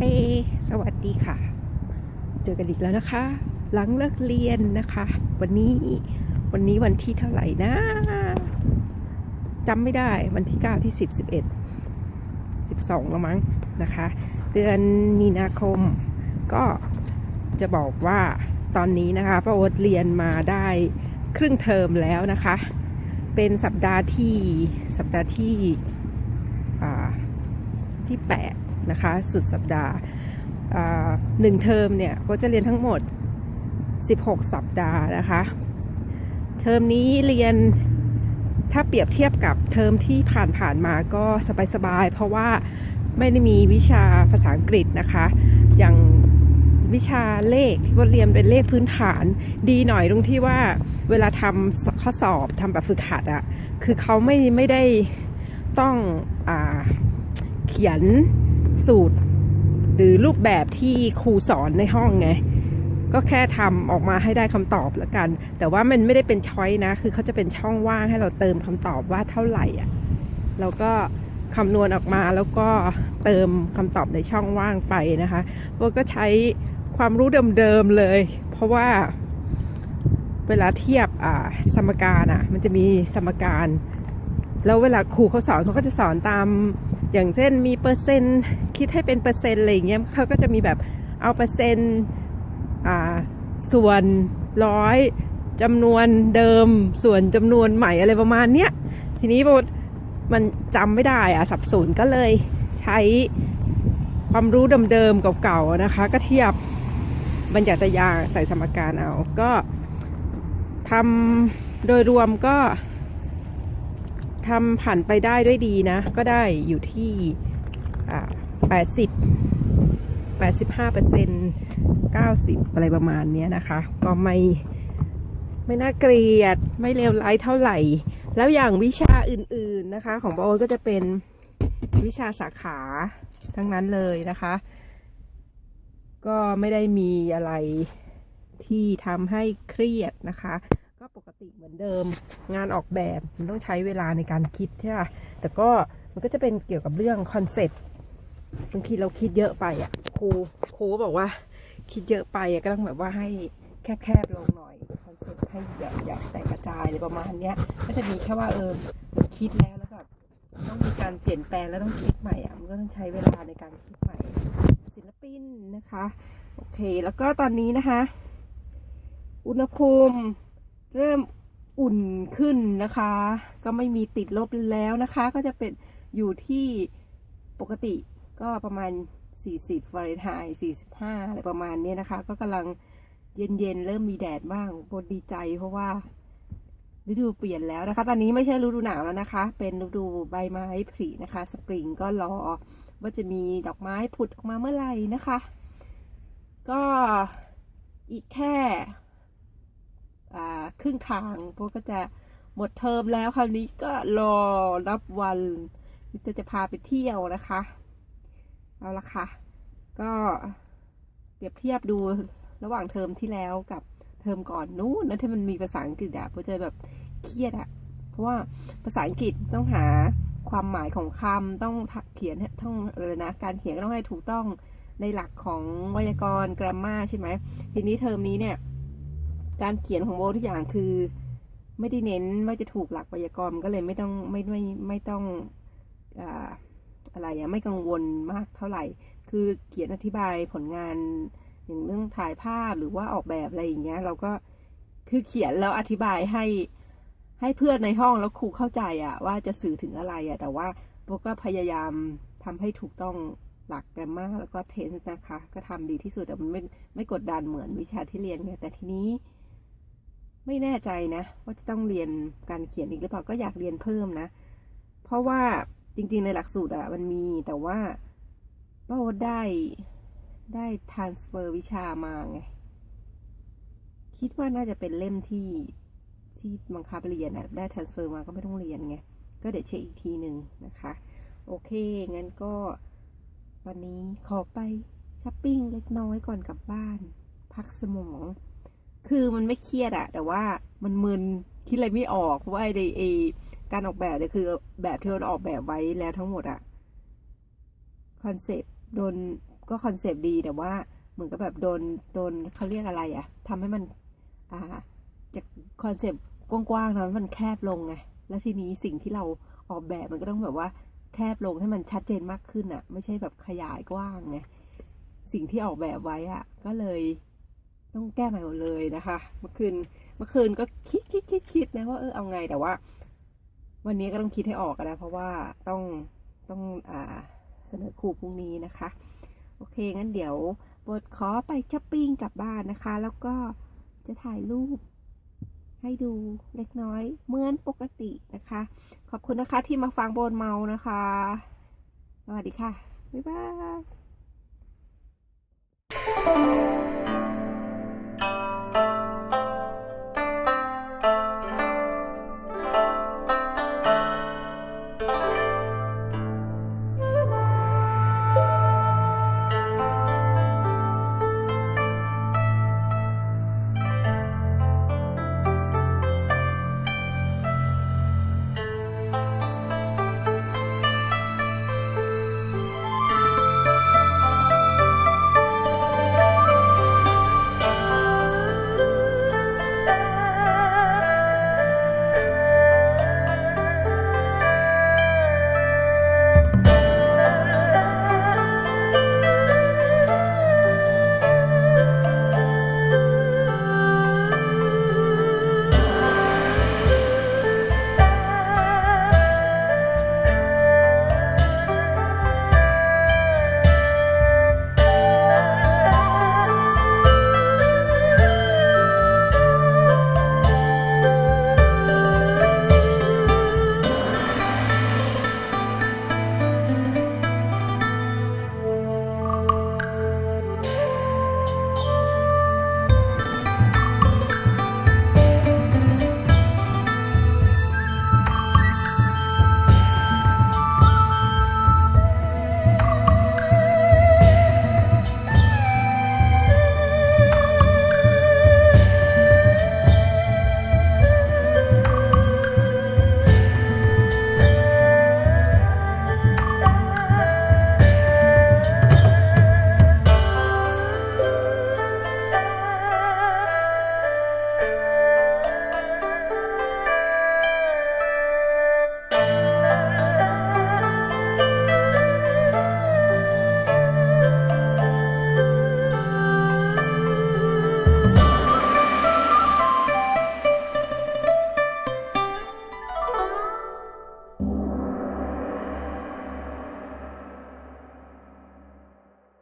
เอ สวัสดีค่ะ เจอกันอีกแล้วนะคะ หลังเลิกเรียนนะคะ วันนี้วันนี้วันที่เท่าไหร่นะจำไม่ได้วันที่ 9 ที่ 10 11 12แล้วมั้งนะคะ เดือนมีนาคม ก็จะบอกว่าตอนนี้นะคะป้าโอ๊ตเรียนมาได้ครึ่งเทอมแล้วนะคะ เป็นสัปดาห์ที่สัปดาห์ที่อ่า ที่ 8 นะคะ สุดสัปดาห์หนึ่งเทอมเนี่ยก็จะเรียนทั้งหมด 16 สัปดาห์นะคะ เทอมนี้เรียนถ้าเปรียบเทียบกับเทอมที่ผ่านๆมาก็สบายๆ เพราะว่าไม่ได้มีวิชาภาษาอังกฤษนะคะ อย่างวิชาเลขที่ว่าเรียนเป็นเลขพื้นฐานดีหน่อยตรงที่ว่าเวลาทำข้อสอบทำแบบฝึกหัดอะคือเขาไม่ไม่ได้ต้องอ่า ขียนสูตร หรือรูปแบบที่ครูสอนในห้องไง ก็แค่ทำออกมาให้ได้คำตอบแล้วกัน แต่ว่ามันไม่ได้เป็นช้อยนะ คือเขาจะเป็นช่องว่างให้เราเติมคำตอบว่าเท่าไหร่อะเราก็คำนวณออกมาแล้วก็เติมคำตอบในช่องว่างไปนะคะโบก็ใช้ความรู้เดิมๆเลย เพราะว่าเวลาเทียบอ่าสมการอะ มันจะมีสมการ แล้วเวลาครูเขาสอนเขาก็จะสอนตาม อย่างเช่นมีเปอร์เซ็นต์คิดให้เป็นเปอร์เซ็นต์อะไรอย่างเงี้ยเขาก็จะมีแบบเอาเปอร์เซ็นต์ส่วนร้อยจำนวนเดิมส่วนจำนวนใหม่อะไรประมาณเนี้ยทีนี้โบมันจำไม่ได้อะสับสนก็เลยใช้ความรู้เดิมๆเก่าๆนะคะ ก็เทียบบรรยัตยาใส่สมการเอาก็ทำโดยรวมก็ ทำผ่านไปได้ด้วยดีนะ ก็ได้อยู่ที่อ่าแปดสิบแปดสิบห้าเปอร์เซ็นต์90 อะไรประมาณนี้นะคะ ก็ไม่ไม่น่าเกลียด ไม่เลวร้ายเท่าไหร่ แล้วอย่างวิชาอื่นๆนะคะ ของบโอยก็จะเป็นวิชาสาขาทั้งนั้นเลยนะคะ ก็ไม่ได้มีอะไรที่ทำให้เครียดนะคะ ก็ปกติเหมือนเดิม งานออกแบบมันต้องใช้เวลาในการคิดใช่ไหมแต่ก็มันก็จะเป็นเกี่ยวกับเรื่องคอนเซ็ปต์บางทีเราคิดเยอะไปอะครูครูบอกว่า คิดเยอะไปอะก็ต้องแบบว่าให้แคบๆลงหน่อยคอนเซ็ปต์ให้แบบอยากแตกกระจายประมาณเนี้ย ก็จะมีแค่ว่าเออคิดแล้วแล้วแบบต้องมีการเปลี่ยนแปลงแล้วต้องคิดใหม่อะมันก็ต้องใช้เวลาในการคิดใหม่ ศิลปินนะคะ โอเค แล้วก็ตอนนี้นะคะ อุณหภูมิ เริ่มอุ่นขึ้นนะคะ ก็ไม่มีติดลบแล้วนะคะ ก็จะเป็นอยู่ที่ปกติก็ประมาณ 40ฟาเรนไฮต์45 อะไรประมาณนี้นะคะ ก็กำลังเย็นๆ เริ่มมีแดดบ้างโบดีใจเพราะว่าฤดูเปลี่ยนแล้วนะคะ ตอนนี้ไม่ใช่ฤดูหนาวแล้วนะคะ เป็นฤดูใบไม้ผลินะคะ สปริงก็รอว่าจะมีดอกไม้ผุดออกมาเมื่อไหร่นะคะ ก็อีกแค่ ครึ่งทางพวกก็จะหมดเทอมแล้วคราวนี้ก็รอรับวันที่จะพาไปเที่ยวนะคะ เอาละค่ะ ก็เปรียบเทียบดูระหว่างเทอมที่แล้วกับเทอมก่อนนู้นนะที่มันมีภาษาอังกฤษอะพราะจะแบบเครียดอะเพราะว่าภาษาอังกฤษต้องหาความหมายของคำต้องเขียนต้องอะไรนะการเขียนต้องให้ถูกต้องในหลักของไวยากรณ์ grammar ใช่ไหมทีนี้เทอมนี้เนี่ย การเขียนของโบทุกอย่างคือ ไม่ได้เน้นว่าจะถูกหลักไวยากรณ์มันก็เลยไม่ต้องไม่ไม่ไม่ต้องอ่าอะไรอะไม่กังวลมากเท่าไหร่ คือเขียนอธิบายผลงานอย่างเรื่องถ่ายภาพหรือว่าออกแบบอะไรอย่างเงี้ย เราก็คือเขียนแล้วอธิบายให้ให้เพื่อนในห้องแล้วครูเข้าใจอะว่าจะสื่อถึงอะไรอะแต่ว่าโบก็พยายามทำให้ถูกต้องหลักแกรมมาแล้วก็เทนส์นะคะ ก็ทำดีที่สุดแต่มันไม่ไม่กดดันเหมือนวิชาที่เรียนไงแต่ทีนี้ ไม่แน่ใจนะว่าจะต้องเรียนการเขียนอีกหรือเปล่าก็อยากเรียนเพิ่มนะ เพราะว่าจริงๆในหลักสูตรอะมันมีแต่ว่าป้าโอได้ได้ transfer วิชามาไง คิดว่าน่าจะเป็นเล่มที่ที่บังคับเรียนอะได้ transfer มาก็ไม่ต้องเรียนไง ก็เดี๋ยวเช็คอีกทีหนึ่งนะคะ โอเค งั้นก็ตอนนี้ขอไปช้อปปิ้งเล็กน้อยก่อนกลับบ้าน พักสมอง คือมันไม่เครียดอะแต่ว่ามันมึนคิดอะไรไม่ออกเพราะว่าไอเอการออกแบบเนี่ยคือแบบที่เราออกแบบไว้แล้วทั้งหมดอะคอนเซปต์โดนก็คอนเซปต์ดีแต่ว่าเหมือนกับแบบโดนโดนเขาเรียกอะไรอะทำให้มัน อ่าจากคอนเซปต์กว้างๆนั้นมันแคบลงไงแล้วทีนี้สิ่งที่เราออกแบบมันก็ต้องแบบว่าแคบลงให้มันชัดเจนมากขึ้นอะไม่ใช่แบบขยายกว้างไงสิ่งที่ออกแบบไว้อะก็เลย ต้องแก้ใหม่หมดเลยนะคะ เมื่อคืนเมื่อคืนก็คิดคิดคิดคิดนะว่าเออเอาไงแต่ว่า วันนี้ก็ต้องคิดให้ออกนะเพราะว่าต้องต้องอ่าเสนอครูพรุ่งนี้นะคะ โอเคงั้นเดี๋ยวบทขอไปช้อปปิ้งกลับบ้านนะคะ แล้วก็จะถ่ายรูปให้ดูเล็กน้อยเหมือนปกตินะคะ ขอบคุณนะคะที่มาฟังโบนเมานะคะ สวัสดีค่ะ บ๊ายบาย